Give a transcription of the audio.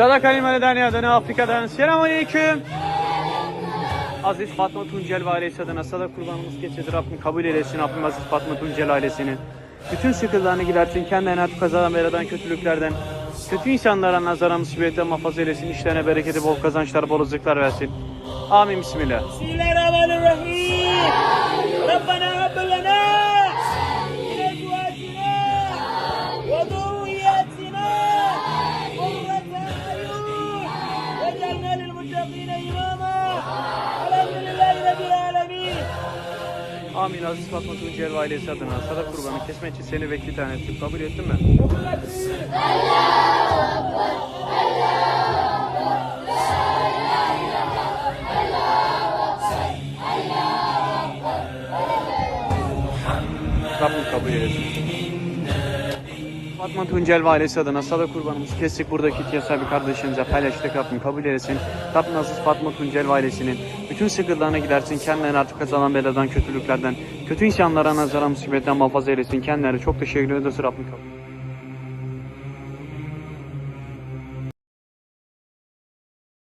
Sadak Alimane Danya'dan Afrika'dan Selamun Aleyküm. Aziz Fatma Tuncel ve ailesi adına sadak kurbanımız geçirdi. Rabbim kabul eylesin. Rabbim Aziz Fatma Tuncel ailesini. Bütün sıkıntılarını gidersin. Kendine artık kazadan, beladan, kötülüklerden, kötü insanlara nazaran musibetten muhafaza eylesin. İşlerine bereketi, bol kazançlar, bol rızıklar versin. Amin. Bismillah. Bismillahirrahmanirrahim. Amin. Aziz Fatma Tuncel ve ailesi adına sada kurbanı kesmek için seni vekil tayin ettim. Kabul ettin mi? Rabbim kabul eylesin. Fatma Tuncel ve ailesi adına sada kurbanımızı kestik. Buradaki ihtiyaç sahibi kardeşimize paylaştık. Rabbim kabul eylesin. Rabbim aziz Fatma Tuncel ve ailesinin bütün sıkıntılarına gidersin. Kendilerini artık kazanan beladan, kötülüklerden, kötü insanlara nazara musibetten muhafaza eylesin. Kendilerine çok teşekkür ederiz. Rabbim kabul